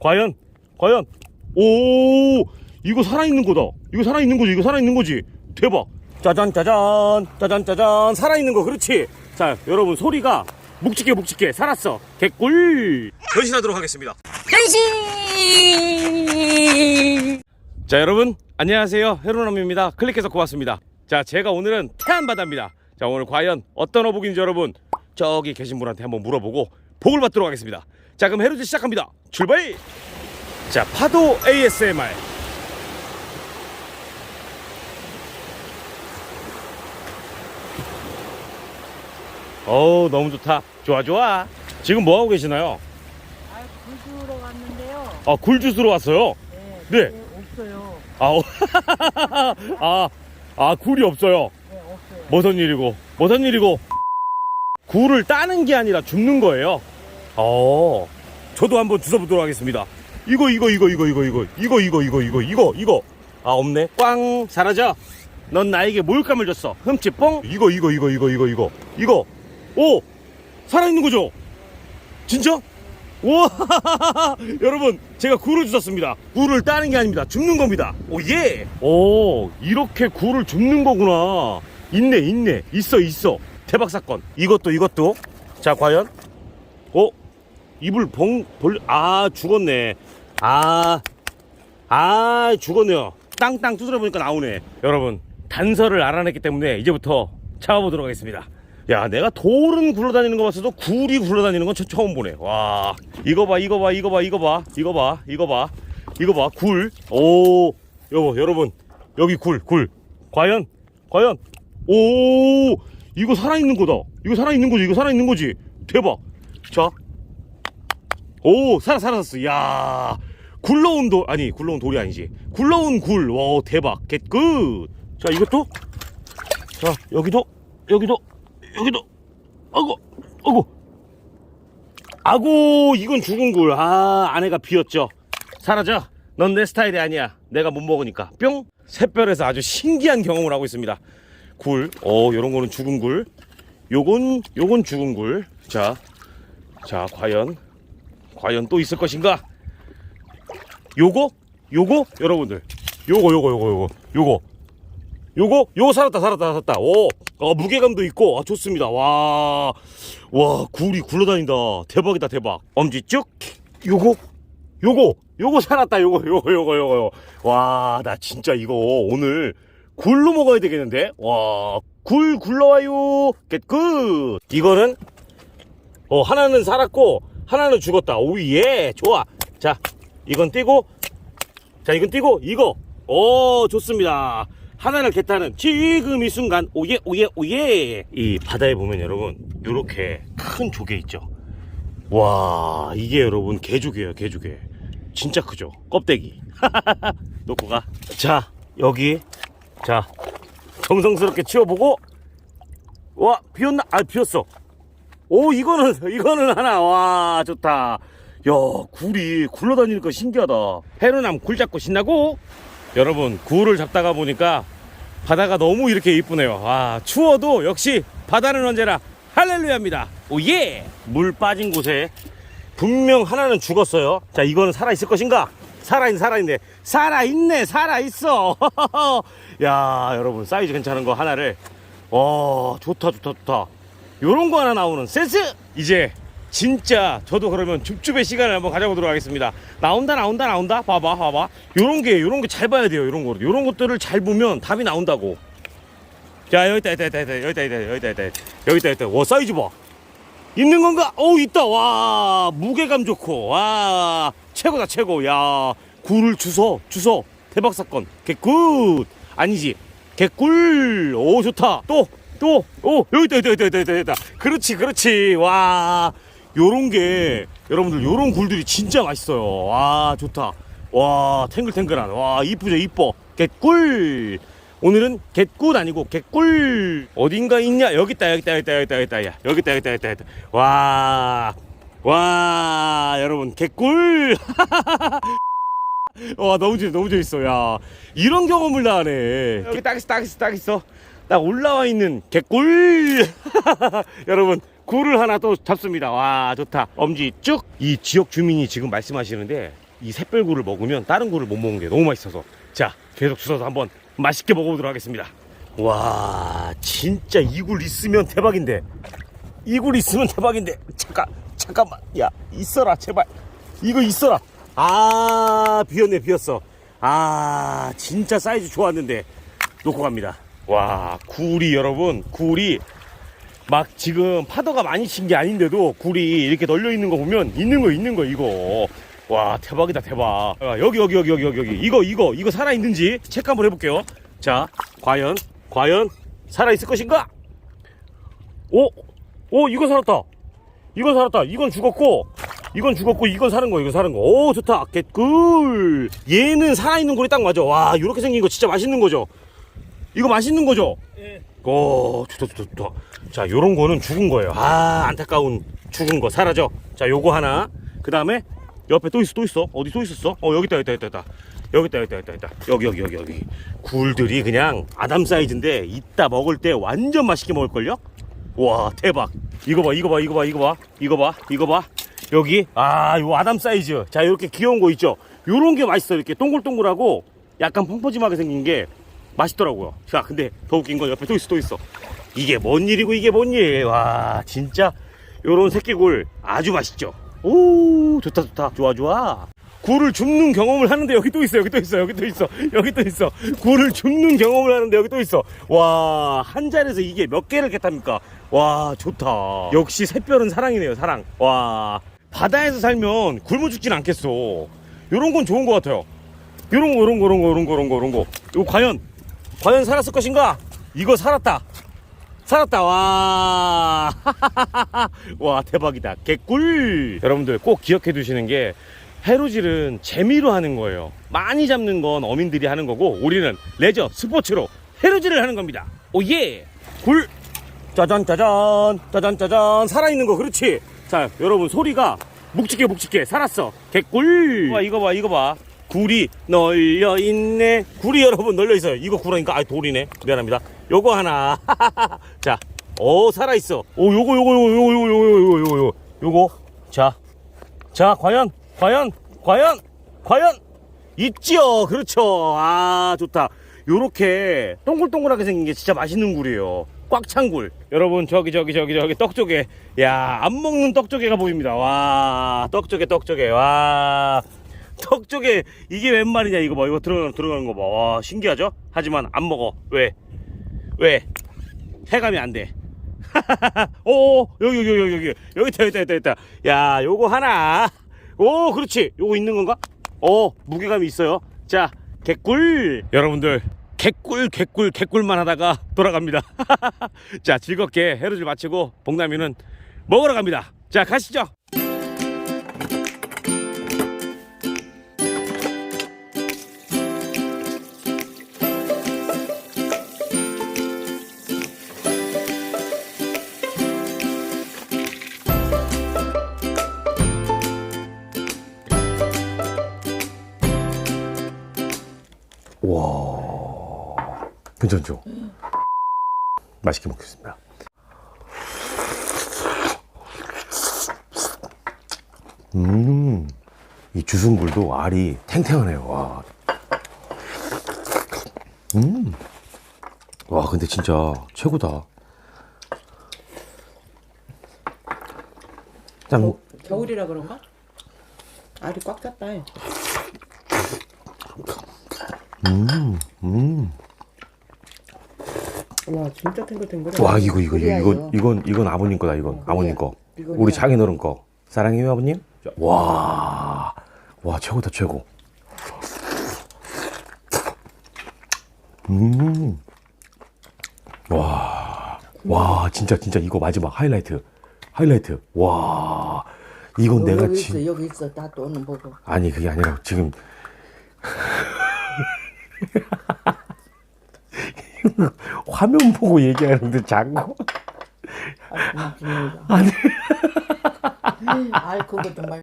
과연 과연 오 이거 살아있는 거다. 이거 살아있는 거지 이거 살아있는 거지. 대박. 짜잔 짜잔 짜잔 짜잔. 살아있는 거 그렇지. 자 여러분 소리가 묵직해 묵직해. 살았어. 개꿀. 변신하도록 하겠습니다. 변신! 자 여러분 안녕하세요. 헤로남입니다. 클릭해서 고맙습니다. 자 제가 오늘은 태안바다입니다. 자 오늘 과연 어떤 어복인지 여러분 저기 계신 분한테 한번 물어보고 복을 받도록 하겠습니다 자 그럼 헤로즈 시작합니다 출발 자 파도 ASMR 어우 너무 좋다 좋아 좋아 지금 뭐 하고 계시나요 아, 굴주러 갔는데요. 아 굴주스로 왔어요 네. 네. 네, 없어요. 아, 어. 아, 아, 굴이 없어요. 네, 없어요. 무슨 일이고, 무슨 일이고. 굴을 따는 게 아니라 줍는 거예요. 어, 저도 한번 주워보도록 하겠습니다. 이거, 이거, 이거, 이거, 이거, 이거, 이거, 이거, 이거, 이거, 이거, 이거. 아, 없네. 꽝, 사라져. 넌 나에게 몰감을 줬어. 흠칫 뻥. 이거, 이거, 이거, 이거, 이거, 이거, 이거. 오! 살아있는 거죠? 진짜? 우와! 여러분, 제가 굴을 주셨습니다. 굴을 따는 게 아닙니다. 줍는 겁니다. 오, 예! 오, 이렇게 굴을 줍는 거구나. 있네, 있네. 있어, 있어. 대박 사건. 이것도, 이것도. 자, 과연? 어? 입을 봉, 돌, 아, 죽었네. 아, 아, 죽었네요. 땅땅 두드려 보니까 나오네. 여러분, 단서를 알아냈기 때문에 이제부터 잡아보도록 하겠습니다. 야, 내가 돌은 굴러다니는 거 봤어도 굴이 굴러다니는 건저 처음 보네. 와, 이거 봐, 이거 봐, 이거 봐, 이거 봐, 이거 봐, 이거 봐, 이거 봐, 굴. 오, 여보, 여러분, 여기 굴, 굴. 과연, 과연, 오, 이거 살아있는 거다. 이거 살아있는 거지, 이거 살아있는 거지. 대박. 자, 오, 살아, 살았어. 야 굴러온 돌, 아니, 굴러온 돌이 아니지. 굴러온 굴. 와, 대박. 겟굿. 자, 이것도. 자, 여기도, 여기도, 여기도. 아고, 아고. 아고, 이건 죽은 굴. 아, 안에가 비었죠. 사라져. 넌 내 스타일이 아니야. 내가 못 먹으니까. 뿅. 샛별에서 아주 신기한 경험을 하고 있습니다. 굴. 어, 요런 거는 죽은 굴. 요건, 요건 죽은 굴. 자, 자, 과연. 과연 또 있을 것인가? 요거? 요거? 여러분들. 요거, 요거, 요거, 요거. 요거. 요거? 요거 살았다, 살았다, 살았다. 오, 어, 무게감도 있고, 아, 좋습니다. 와, 와, 굴이 굴러다닌다. 대박이다, 대박. 엄지 쭉. 요거? 요거? 요거 살았다, 요거, 요거, 요거, 요거. 와, 나 진짜 이거 오늘 굴로 먹어야 되겠는데? 와, 굴 굴러와요. 겟굿. 이거는 어, 하나는 살았고, 하나는 죽었다. 오예, 좋아. 자, 이건 띄고, 자, 이건 띄고, 이거. 오, 좋습니다. 하나를 겠다는 지금 이 순간, 오예, 오예, 오예. 이 바다에 보면 여러분, 요렇게 큰 조개 있죠. 와, 이게 여러분, 개조개예요, 개조개. 진짜 크죠? 껍데기. 놓고 가. 자, 여기. 자, 정성스럽게 치워보고, 와, 비었나? 아, 비었어. 오 이거는 이거는 하나. 와 좋다. 야 굴이 굴러다니니까 신기하다. 해루남 굴 잡고 신나고? 여러분 굴을 잡다가 보니까 바다가 너무 이렇게 이쁘네요. 와 추워도 역시 바다는 언제나 할렐루야입니다. 오예! 물 빠진 곳에 분명 하나는 죽었어요. 자 이거는 살아있을 것인가? 살아있네 살아있네. 살아있네 살아있어. 야 여러분 사이즈 괜찮은 거 하나를. 와 좋다 좋다 좋다 요런 거 하나 나오는 센스! 이제 진짜 저도 그러면 줍줍의 시간을 한번 가져보도록 하겠습니다. 나온다 나온다 나온다? 봐봐 봐봐. 요런 게 요런 게 잘 봐야 돼요 요런 거. 요런 것들을 잘 보면 답이 나온다고. 자 여기 있다 여기 있다 여기 있다 여기 있다 여기 있다 여기 있다 여기 있다 여기 있다. 와 사이즈 봐. 있는 건가? 오 있다. 와 무게감 좋고. 와 최고다 최고. 야 굴을 주워 주워. 대박 사건. 개굿. 아니지. 개꿀. 오 좋다. 또 또 오 여기 있다 여기 있다 여기 있다 여기 있다, 그렇지 그렇지 와 요런 게 여러분들 요런 굴들이 진짜 맛있어요 와 좋다 와 탱글탱글한 와 이쁘죠 이뻐 개꿀 오늘은 개꿀 아니고 개꿀 어딘가 있냐 여기 있다 여기 있다 여기 있다 여기 있다 여기 있다 여기 있다 여기 있다, 여기 있다 와 와, 여러분, 개꿀! 와, 너무 재밌어, 너무 재밌어, 야. 이런 경험을 다 하네. 여기 딱 있어, 딱 있어, 딱 있어. 딱 올라와 있는 개꿀! 여러분, 굴을 하나 또 잡습니다. 와, 좋다. 엄지 쭉. 이 지역 주민이 지금 말씀하시는데 이 샛별굴을 먹으면 다른 굴을 못 먹는 게 너무 맛있어서. 자, 계속 주워서 한번 맛있게 먹어보도록 하겠습니다. 와, 진짜 이 굴 있으면 대박인데. 이 굴 있으면 대박인데. 잠깐, 잠깐만. 야, 있어라, 제발. 이거 있어라. 아, 비었네, 비었어. 아, 진짜 사이즈 좋았는데. 놓고 갑니다. 와, 굴이 여러분, 굴이 막 지금 파도가 많이 친 게 아닌데도 굴이 이렇게 널려 있는 거 보면 있는 거 있는 거 이거. 와, 대박이다, 대박. 아, 여기, 여기, 여기, 여기, 여기, 여기. 이거, 이거, 이거 살아 있는지 체크 한번 해볼게요. 자, 과연, 과연 살아 있을 것인가? 오, 오, 이거 살았다. 이건 살았다. 이건 죽었고, 이건 죽었고, 이건 사는 거, 이거 사는 거. 오, 좋다. 개꿀. 얘는 살아있는 굴이 딱 맞아. 와, 이렇게 생긴 거 진짜 맛있는 거죠? 이거 맛있는 거죠? 예. 오, 좋다, 좋다, 좋다. 자, 요런 거는 죽은 거예요. 아, 안타까운 죽은 거. 사라져. 자, 요거 하나. 그 다음에 옆에 또 있어, 또 있어. 어디 또 있었어? 어, 여기 있다, 여기 있다, 여기 있다. 여기 있다, 여기 있다, 여기 있다. 여기, 여기, 여기, 여기. 굴들이 그냥 아담 사이즈인데 이따 먹을 때 완전 맛있게 먹을걸요? 와, 대박. 이거 봐, 이거 봐, 이거 봐, 이거 봐. 이거 봐, 이거 봐. 여기. 아, 요 아담 사이즈. 자, 이렇게 귀여운 거 있죠? 요런 게 맛있어. 이렇게 동글동글하고 약간 펑퍼짐하게 생긴 게 맛있더라고요. 자, 근데 더 웃긴 건 옆에 또 있어, 또 있어. 이게 뭔 일이고 이게 뭔 일. 와, 진짜 요런 새끼굴 아주 맛있죠. 오, 좋다, 좋다. 좋아, 좋아. 굴을 줍는 경험을 하는데 여기 또 있어, 여기 또 있어, 여기 또 있어, 여기 또 있어. 굴을 줍는 경험을 하는데 여기 또 있어. 와, 한 잔에서 이게 몇 개를 겠답니까? 와, 좋다. 역시 샛별은 사랑이네요, 사랑. 와, 바다에서 살면 굶어 죽진 않겠어. 요런 건 좋은 것 같아요. 요런 거, 요런 거, 요런 거, 요런 거, 요런 거, 요런 거. 이거 과연, 과연 살았을 것인가? 이거 살았다. 살았다. 와. 와, 대박이다. 개꿀. 여러분들 꼭 기억해 두시는 게 해루질은 재미로 하는 거예요. 많이 잡는 건 어민들이 하는 거고 우리는 레저 스포츠로 해루질을 하는 겁니다. 오 예. 굴. 짜잔 짜잔 짜잔 짜잔 살아 있는 거 그렇지. 자, 여러분 소리가 묵직해 묵직해 살았어. 개꿀. 와, 이거 봐 이거 봐. 굴이 널려 있네. 굴이 여러분 널려 있어요. 이거 굴하니까 아 돌이네. 미안합니다. 요거 하나. 자, 오 살아 있어. 오 요거 요거 요거 요거 요거 요거 요거 요거 요거. 자, 자 과연 과연 과연 과연 있지요. 그렇죠. 아 좋다. 요렇게 동글동글하게 생긴 게 진짜 맛있는 굴이에요. 꽉찬 굴. 여러분 저기 저기 저기 저기 떡조개. 야 안 먹는 떡조개가 보입니다. 와 떡조개 떡조개. 와 떡조개 이게 웬 말이냐 이거 봐 이거 들어가는 들어가는 거 봐. 와 신기하죠? 하지만 안 먹어. 왜? 왜? 해감이 안 돼. 오 여기 여기 여기 여기 여기 있다 있다 여기 있다. 야 요거 하나. 오 그렇지. 요거 있는 건가? 오 무게감이 있어요. 자 개꿀 여러분들 개꿀 개꿀 개꿀만 하다가 돌아갑니다. 자 즐겁게 해루질 마치고 복남이는 먹으러 갑니다. 자 가시죠. 와 괜찮죠? 맛있게 먹겠습니다. 음, 이 주순굴도 알이 탱탱하네요. 와. 음, 와 근데 진짜 최고다. 짠. 겨울이라 그런가? 알이 꽉 찼다. 음. 와 진짜 탱글탱글해. 와 이거 이거 굴이야, 이거. 이건 이건 아버님 거다 이건. 어, 아버님. 거 우리 장인어른 거. 사랑해요 아버님? 와 와 최고다 최고. 음 와 와 진짜 진짜 이거 마지막 하이라이트. 하이라이트. 와 이건 내가 있어 여기 있어. 나 또는 보고. 아니 그게 아니라 지금 화면 보고 얘기하는데 자꾸 아, 아니 알 그거 좀 말.